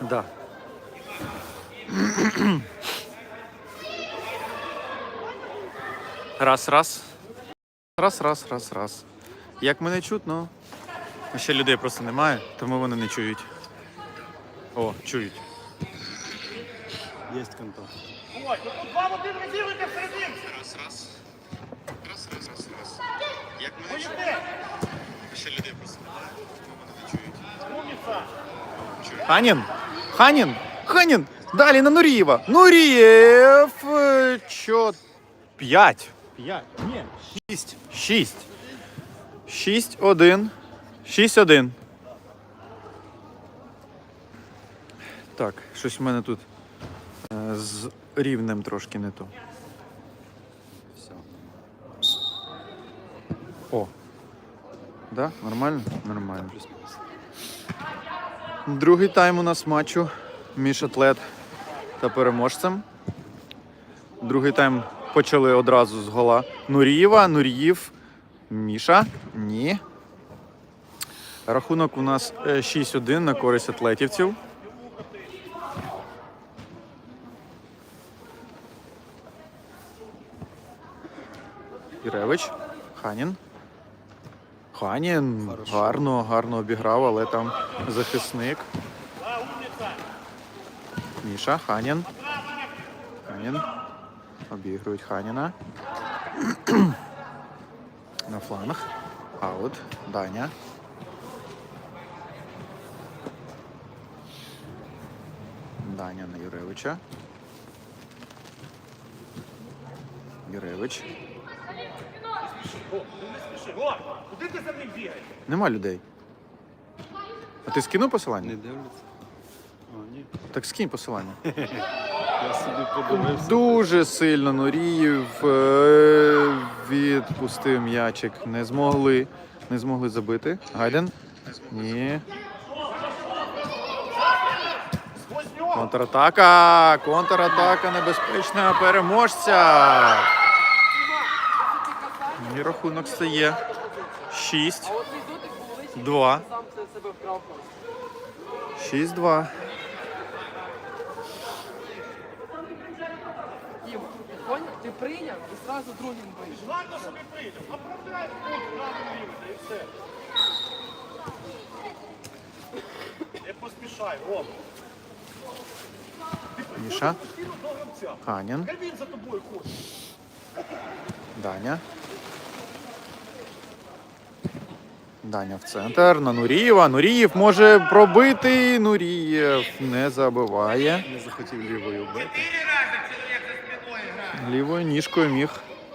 Да. Раз, раз. Раз, раз, раз, раз. Як мене чутно? Ще людей просто немає, тому вони не чують. О, чують. Есть контакт. Ой, ну тут два в один розігруйте всерединці. Раз, раз. Раз, раз, раз, раз. Як мене Поїдьте. Ще людей просто немає, тому вони не чують. Умніця. Ханін! Ханін! Ханін! Далі на Нурієва! Нурієв! е, Чо... П'ять. П'ять. Ні, шість. Шість. Шість, один. Шість, один. Так, щось в мене тут е, з рівнем трошки не то. Все. О. Да? Нормально? Нормально. Другий тайм у нас матчу між атлет та переможцем. Другий тайм почали одразу з гола Нурієва. Нуріїв. Міша. Ні. Рахунок у нас е, 6-1 на користь атлетівців. Іревич. Ханін. Ханін гарно, гарно обіграв, але там захисник. Міша, Ханін. Ханін. Обігрують Ханіна. На фланг. Аут. Даня. Даня на Юревича. Юревич. О, ну не спіши. О, куди ти за ним бігаєш? Нема людей. А ти скинув посилання? Не дивляться. А, ні. Так скинь посилання. Я собі подивився. Дуже сильно Норіїв е, відпустив м'ячик. Не змогли. Не змогли забити. Гайден? Ні. Контратака! Контратака небезпечна переможця. І рахунок стає 6. От цей дотик був лише Два. сам це себе вкрав. 6-2. Ти прийняв і зразу другим вийшов. Ладно, що. Оправдай правильно рівень, і все. Не поспішай, Ром. Міша. Він за тобою. Даня. Даня в центр на Нурієва. Нурієв може пробити. Нурієв не забиває. Не захотів лівою бити. Лівою ніжкою міг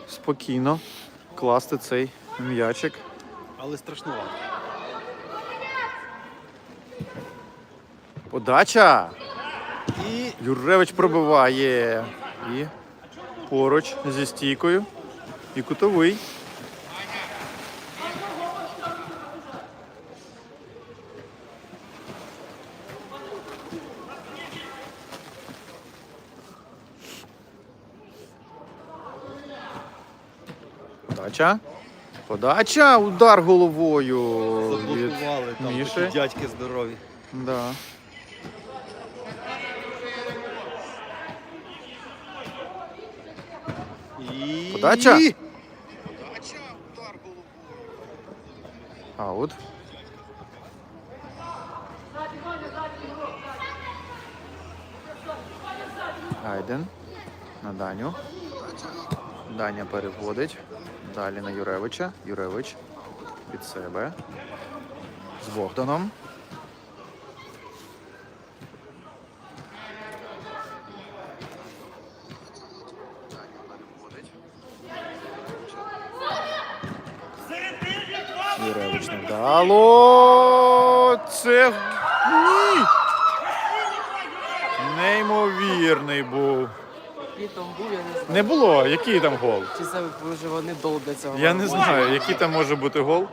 спокійно класти цей м'ячик. Але страшнувато. Подача. І Юревич пробиває. І поруч зі стійкою. І кутовий. Подача. Подача. Удар головою. від заблокували там Міші. такі дядьки здорові. Да. І... Подача. Аут. Гайден на Даню. Даня переводить. Далі на Юревича. Юревич під себе. З Богданом. Середині два. Вдало. Це ні. Неймовірний був. Який там був, я не знаю. Не було. Який там гол? Чи це вже вони долбляться? Я не знаю, який там може бути гол.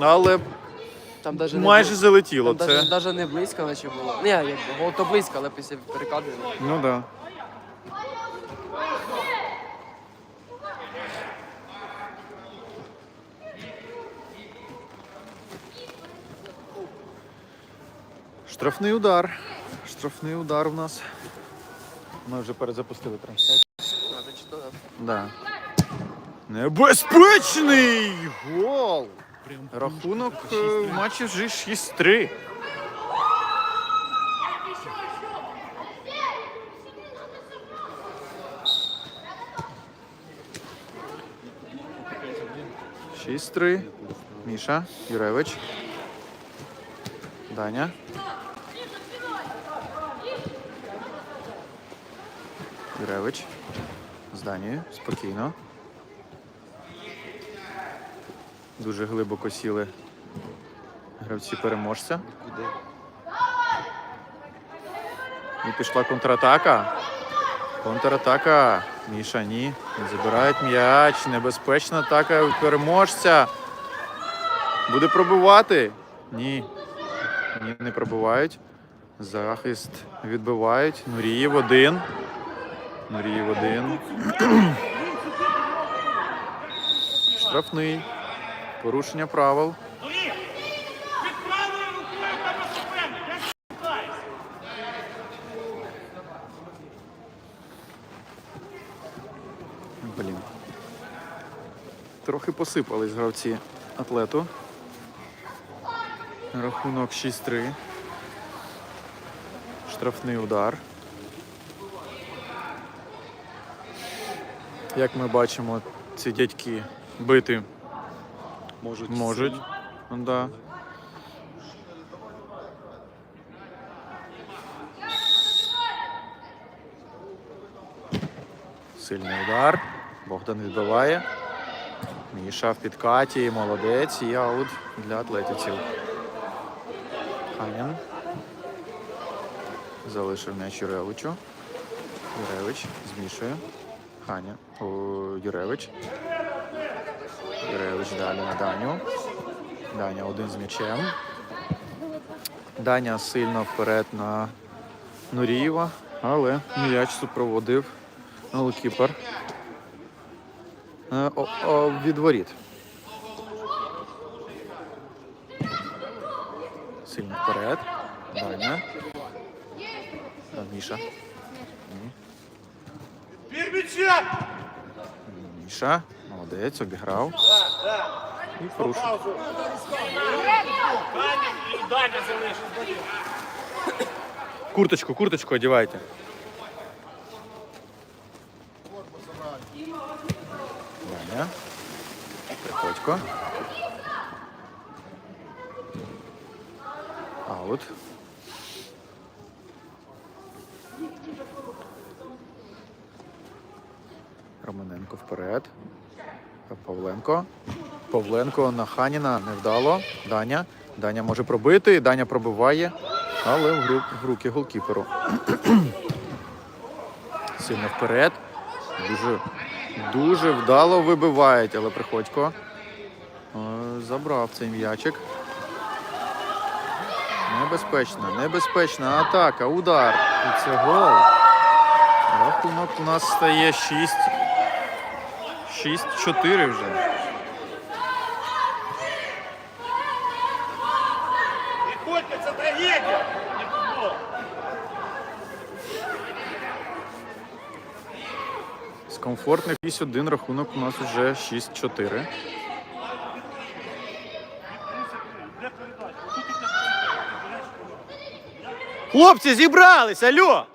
Але Там даже майже не, залетіло. там Це. даже, даже не близько, наче було. Ні, якби, гол то близько, але після перекладу. Ну так. Да. Штрафний удар. Штрафний удар у нас. Ми вже перезапустили трансляцію. Да. Небезпечний гол! Рахунок е, в матчі вже 6-3. Шість три. Міша, Юревич. Даня. Юревич. З Данією. Спокійно. Дуже глибоко сіли гравці переможця. І пішла контратака. Контратака. Міша, ні. Забирають м'яч. Небезпечна атака переможця. Буде пробивати. Ні. Ні, не пробивають. Захист відбивають. Нурієв один. Нурієв один. Штрафний. Порушення правил. Блін. Трохи посипались гравці атлету. Рахунок 6-3. Штрафний удар. Як ми бачимо, ці дядьки бити Можуть. можуть. Да. Сильний удар. Богдан відбиває. Міша в підкаті. Молодець. І аут для атлетівців. Ханін. Залишив м'яч Юревичу. Юревич з Мішею. Ханя. О, Юревич. Юревич далі на Даню. Даня один з м'ячем. Даня сильно вперед на Нурієва, але м'яч супроводив голкіпер е, о- о, від воріт. Сильно вперед. Даня. А, Міша. М'яча! Міша. Молодець, обіграв. І порушив. Курточку, курточку одівайте. Даня. Приходько. Аут. Романенко вперед. Павленко. Павленко на Ханіна невдало. Даня. Даня може пробити. Даня пробиває. Але в, гру, в руки голкіперу. Сильно вперед. Дуже, дуже вдало вибивають, але Приходько е, забрав цей м'ячик. Небезпечна, небезпечна атака, удар. І це гол. Рахунок у нас стає 6. 6-4 вже. Приходьте, це трагедія! З комфортних 6-1 рахунок у нас вже 6-4. Хлопці, зібрались, алло!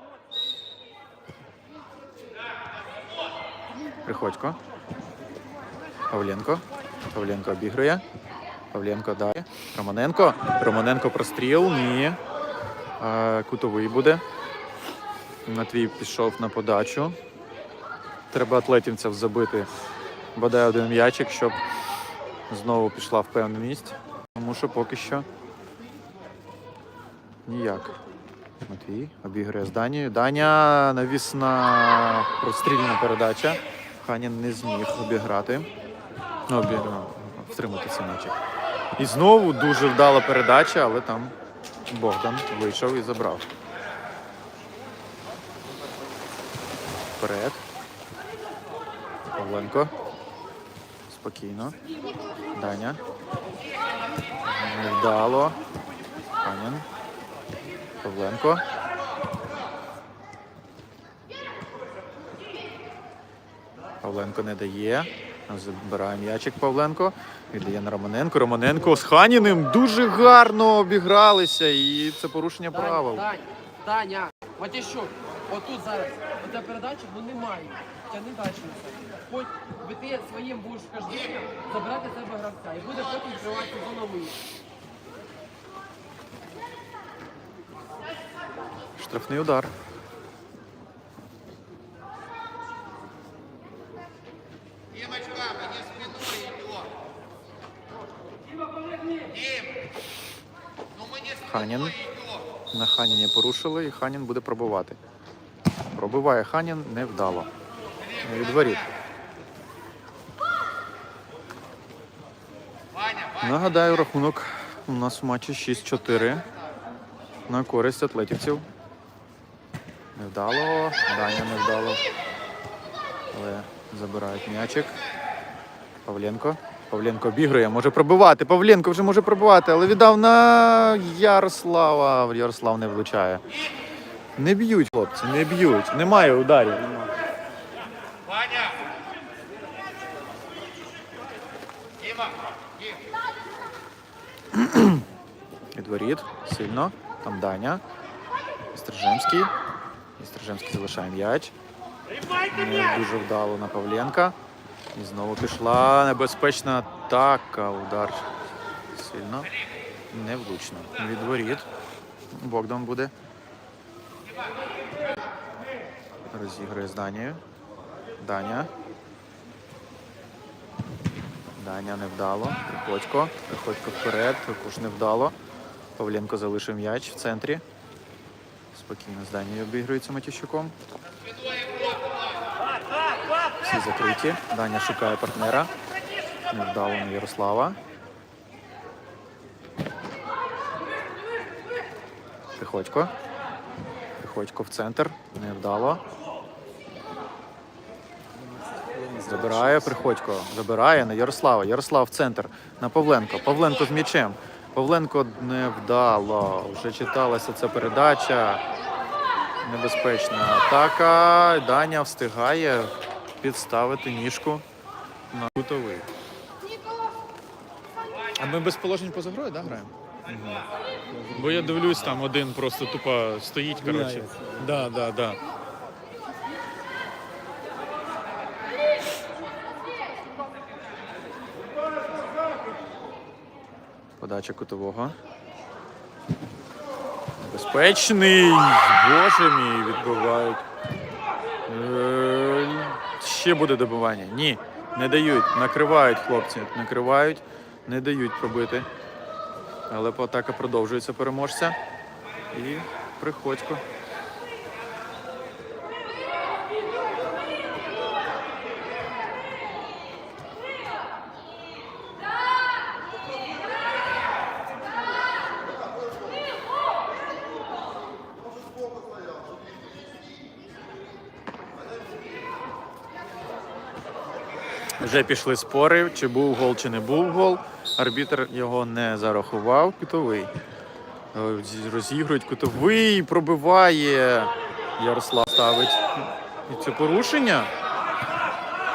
Приходько. Павленко. Павленко обігрує. Павленко далі. Романенко. Романенко простріл. Ні. Е, кутовий буде. Матвій пішов на подачу. Треба атлетівців забити бодай один м'ячик, щоб знову пішла впевненість. Тому що поки що ніяк. Матвій обігрує з Данією. Даня навісна прострільна передача. Ханін не зміг обіграти. Ну, обіграв, втримати цей м'ячик. І знову дуже вдала передача, але там Богдан вийшов і забрав. Вперед. Павленко. Спокійно. Даня. Невдало. Ханін. Павленко. Павленко не дає. Забирає м'ячик Павленко. Віддає на Романенко. Романенко з Ханіним дуже гарно обігралися. І це порушення Дань, правил. Дань, Даня, Матіщук, отут зараз, оця передача, ну немає. Тяни далі. Хоч би ти своїм будеш вхожденням забирати себе гравця. І буде потім відкривати зону. Штрафний удар. Димочка, мне спиной идет. Дим, ну мы не спиной Ханин. идем. На Ханіні порушили, і Ханін буде пробувати. Пробиває Ханін невдало. Не від воріт. Нагадаю, рахунок у нас в матчі 6-4 на користь атлетівців. Невдало, Даня невдало. Але забирають м'ячик. Павленко. Павленко обігрує, може пробивати. Павленко вже може пробивати, але віддав на Ярослава. Ярослав не влучає. Не б'ють, хлопці, не б'ють. Немає ударів. Відворіт. Сильно. Там Даня. Стрижемський. Стрижемський залишає м'яч. Не дуже вдало на Павленка. І знову пішла небезпечна атака. Удар сильно. Невлучно. Відворіт. Богдан буде. Розігрує з Данією. Даня. Даня невдало. Приходько. Приходько вперед. Також невдало. Павленко залишив м'яч в центрі. Спокійно з Данією обігрується Матющуком. Всі закриті. Даня шукає партнера. Невдало на Ярослава. Приходько. Приходько в центр. Невдало. Забирає Приходько. Забирає на Ярослава. Ярослав в центр. На Павленко. Павленко з м'ячем. Павленко невдало. Вже читалася ця передача. Небезпечна атака. Даня встигає підставити ніжку на кутовий. А ми без положень поза грою, да, граємо? Бо я дивлюсь, там один просто тупо стоїть, коротше. Да, да, да. Подача кутового. Небезпечний. Боже мій, відбивають. Ще буде добивання. Ні, не дають. Накривають хлопці. Накривають, не дають пробити. Але атака продовжується переможця. І приходько. Вже пішли спори, чи був гол, чи не був гол. Арбітр його не зарахував. Кутовий. Е, Розігрують кутовий, пробиває. Ярослав ставить. Це порушення.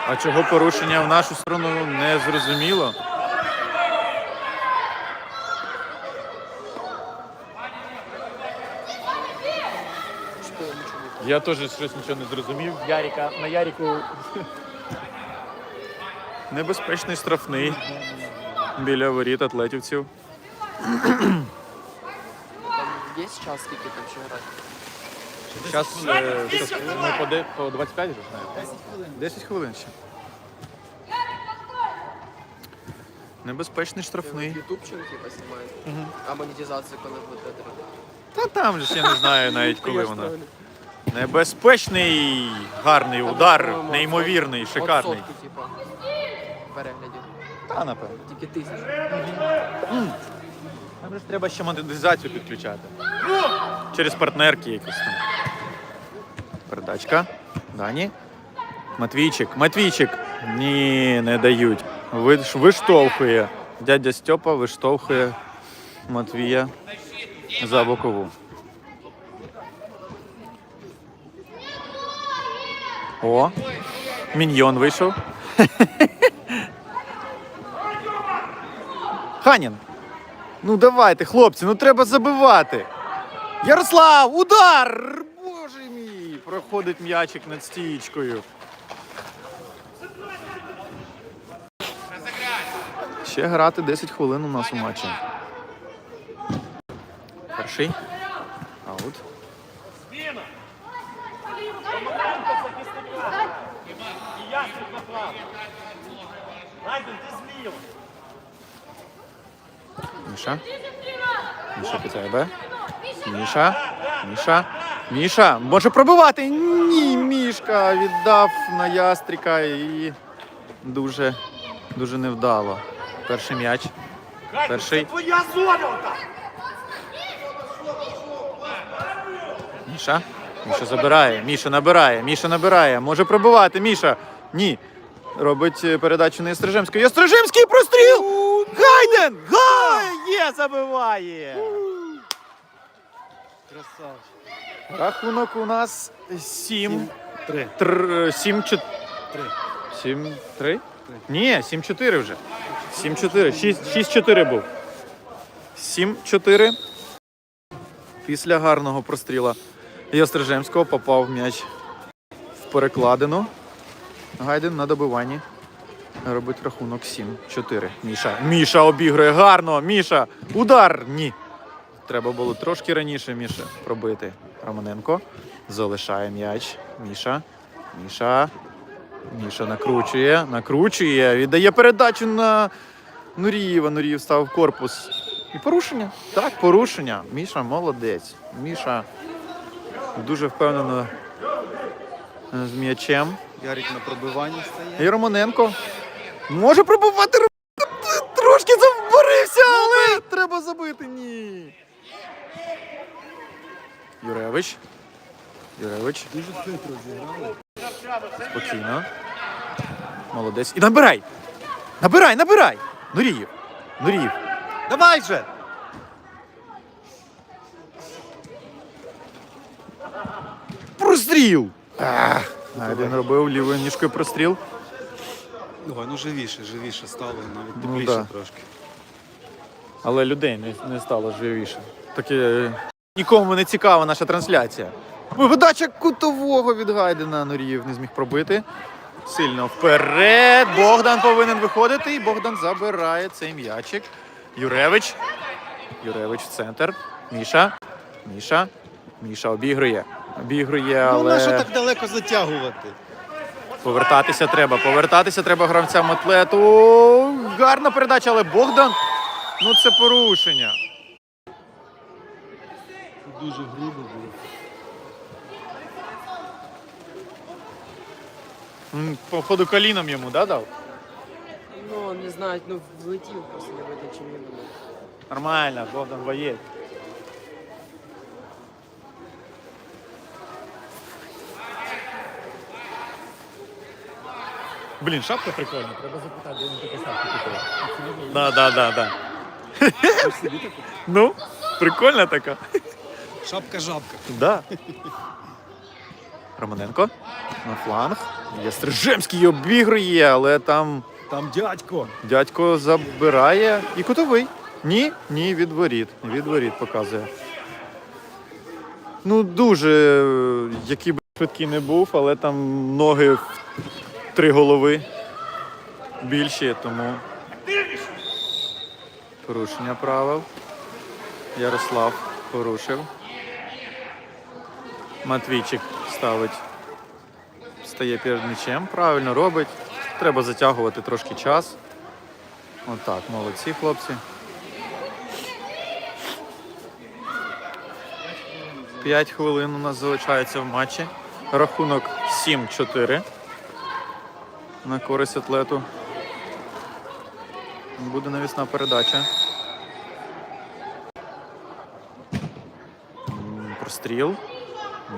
А чого порушення в нашу сторону не зрозуміло. Я теж щось нічого не зрозумів. Яріка на Яріку. Небезпечний штрафний біля воріт атлетівців. Є час, скільки там ще грати? Зараз ми по, де- по 25 вже знаємо. 10 хвилин. ще. Небезпечний штрафний. Ютубчик типа знімають. А монетизація коли буде отримати? Та там же ж я не знаю навіть коли вона. Небезпечний, гарний удар, неймовірний, шикарний. От Перегляді. Та, напевно. Тільки тисяч. Нам ж треба ще монетизацію підключати. Через партнерки якісь там. Передачка. Дані. Матвійчик. Матвійчик. Ні, не дають. Виш- Виштовхує. Дядя Стьопа виштовхує Матвія за бокову. О, міньйон вийшов. Ханін. Ну давайте, хлопці, ну треба забивати. Ярослав, удар! Боже мій! Проходить м'ячик над стічкою. Ще грати 10 хвилин у нас у матчі. Перший. Аут. Зміна! Міша. Міша під тебе. Міша. Міша. Міша. Може пробивати. Ні, Мішка віддав на ястріка і дуже, дуже невдало. Перший м'яч. Перший. Міша. Міша забирає. Міша набирає. Міша набирає. Може пробивати. Міша. Ні. Робить е, передачу на Ястрижемського. Ястрижемський простріл! Гайден! Гай! Є, забиває! Красавчик. Рахунок у нас 7. Три. 7 4 Три. 7 3? Ні, 7 4 вже. 7 4. 6 6 4 був. 7 4. Після гарного простріла Ястрижемського попав м'яч в перекладину. Гайден на добиванні. Робить рахунок 7-4. Міша. Міша обігрує гарно. Міша. Удар. Ні. Треба було трошки раніше Міша пробити. Романенко залишає м'яч. Міша. Міша. Міша накручує, накручує, віддає передачу на Нурієва. Нурієв став в корпус. І порушення. Так, порушення. Міша молодець. Міша дуже впевнено з м'ячем. Ярик на пробиванні стає. І Романенко може пробувати. Трошки заборився, але треба забити. Ні. Юревич. Юревич. Дуже хитро зіграли. Спокійно. Молодець. І набирай! Набирай, набирай! Нуріїв. Нуріїв. Давай же! Простріл! Ах, Гайден робив лівою ніжкою простріл. Давай, ну живіше, живіше стало, навіть Ну, тепліше да. трошки. Але людей не, не стало живіше. Таке е, нікому не цікава наша трансляція. Видача кутового від Гайдена Нуріїв не зміг пробити. Сильно вперед. Богдан повинен виходити, і Богдан забирає цей м'ячик. Юревич. Юревич в центр. Міша. Міша. Міша обігрує. Обігрує, Ну, на що так далеко затягувати? Повертатися треба. Повертатися треба гравцям атлету. Гарна передача, але Богдан. Ну це порушення. Дуже грубо було. Походу коліном йому, да, дав? Ну, не знаю, ну влетів просто не видно, чим мене. Нормально, Богдан боєць. Блін, шапка прикольна, треба запитати, де він таку шапку купив. Да, да, да, да. Ну, прикольна така. Шапка-жабка. Да. Романенко на фланг. Ястрижемський обігрує, але там Там дядько. Дядько забирає і кутовий. Ні, ні, від воріт. Від воріт показує. Ну, дуже, е, який би швидкий не був, але там ноги в три голови більші, тому порушення правил. Ярослав порушив. Матвійчик ставить, стає перед м'ячем, правильно робить. Треба затягувати трошки час. Отак, молодці хлопці. П'ять хвилин у нас залишається в матчі. Рахунок 7-4 на користь атлету. Буде навісна передача. Простріл.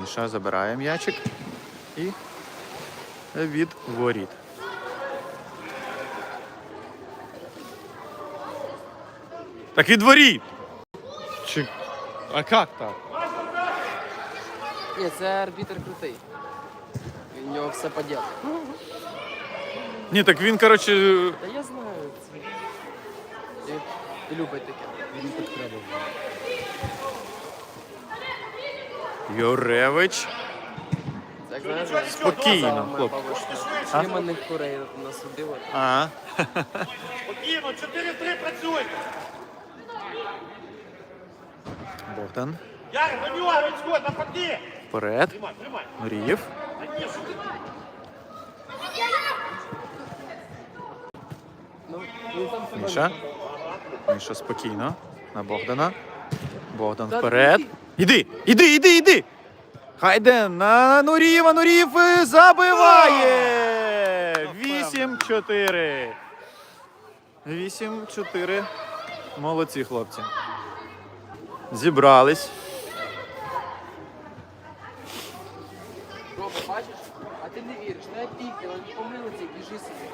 Міша забирає м'ячик і від воріт. Так від воріт! Чи... А як так? Ні, це арбітр крутий. У нього все по ділу. Ні, так він, коротше, Та я знаю це. І любить таке. Він так треба. Юревич. Це як знаєш, Спокійно, моя хлопці. бабушка. Сліманих курей насудила. А, Спокійно, 4-3 працюйте. Богдан. На нього, Рицько, напади. Вперед. Тримай, тримай. Що ти Міша. Міша спокійно. На Богдана. Богдан вперед. Іди, іди, іди, іди. Хайде на Нурієва. Нурієв е, забиває. 8-4. 8-4. Молодці, хлопці. Зібрались. Бачиш? А ти не віриш, навіть пікти, але помилиться і біжи собі.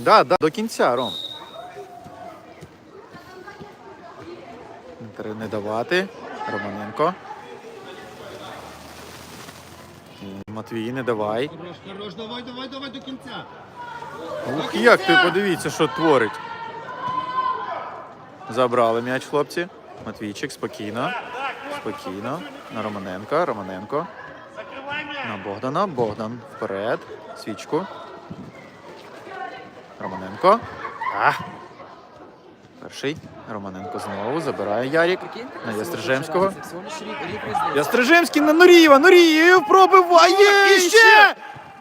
Да, да, до кінця, Ром. Треба не давати. Романенко. Матвій, не давай. Хорош, хорош, давай, давай, давай до кінця. Ух, як ти подивіться, що творить. Забрали м'яч, хлопці. Матвійчик, спокійно. Спокійно. На Романенка. Романенко. На Богдана. Богдан вперед. Свічку. Романенко. А. Перший. Романенко знову забирає Ярік. На Ястрижемського. Ястрижемський на Нурієва. Нурієв пробиває. І ще!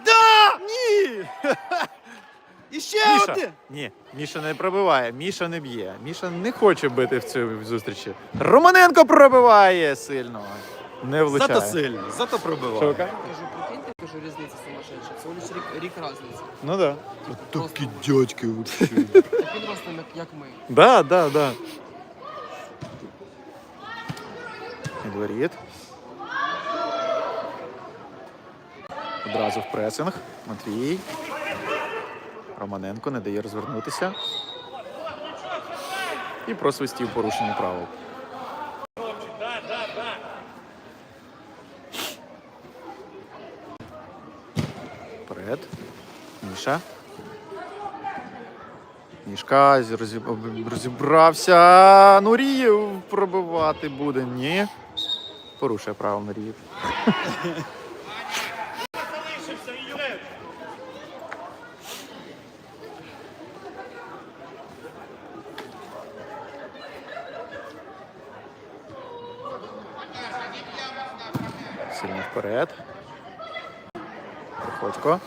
Да! Ні! І ще Міша. один. Ні, Міша не пробиває, Міша не б'є. Міша не хоче бити в цій зустрічі. Романенко пробиває сильно. Не влучає. Зато сильно, зато пробивав. Шока? Кажу, прикиньте, кажу, різниця сумасшедша. Всього лиш рік, рік різниці. Ну да. Такі дядьки вообще. Так він ростом, як, як ми. Да, да, да. Підворіт. Одразу в пресинг. Матвій. Романенко не дає розвернутися. І просвистів порушення правил. Мішка зі- розіб- розібрався. Нурієв пробивати буде. Ні. Порушує право Нурієв. Сильно вперед. Приходько.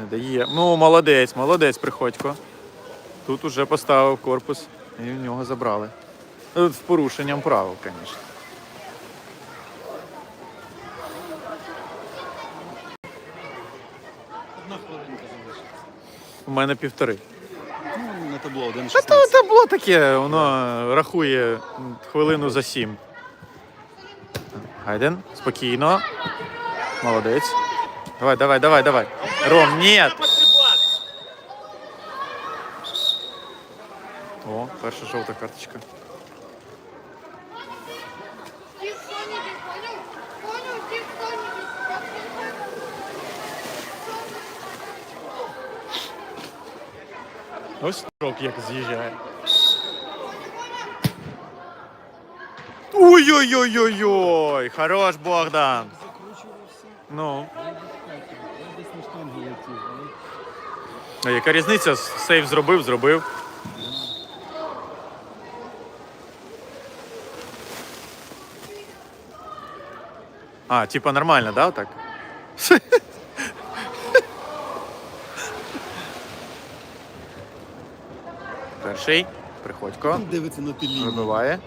Не дає. Ну, молодець, молодець, приходько. Тут уже поставив корпус і в нього забрали. Е, З порушенням правил, звісно. У мене півтори. Ну, на табло 1.16. Та то табло таке, воно рахує хвилину за сім. Гайден, спокійно. Молодець. Давай, давай, давай, давай. Ром, ні. Треба стрибати. О, перша жовта карточка. Ты кто-нибудь понял? Понял, ты кто-нибудь? Ось строк як з'їжджає. Ой-ой-ой-ой-ой! Хорош, Богдан! Ну. Яка різниця? Сейв зробив, зробив. А, типа нормально, да, так? Перший. Приходько. Дивиться на ті. Вибиває.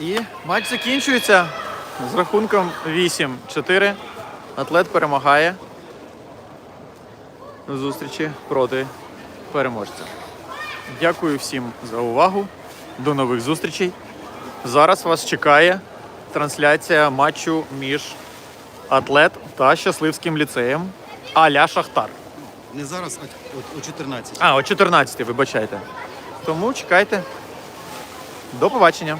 І матч закінчується з рахунком 8-4. Атлет перемагає у зустрічі проти переможця. Дякую всім за увагу. До нових зустрічей. Зараз вас чекає трансляція матчу між Атлет та Щасливським ліцеєм Аля Шахтар. Не зараз, а о 14. А, о 14, вибачайте. Тому чекайте. До побачення.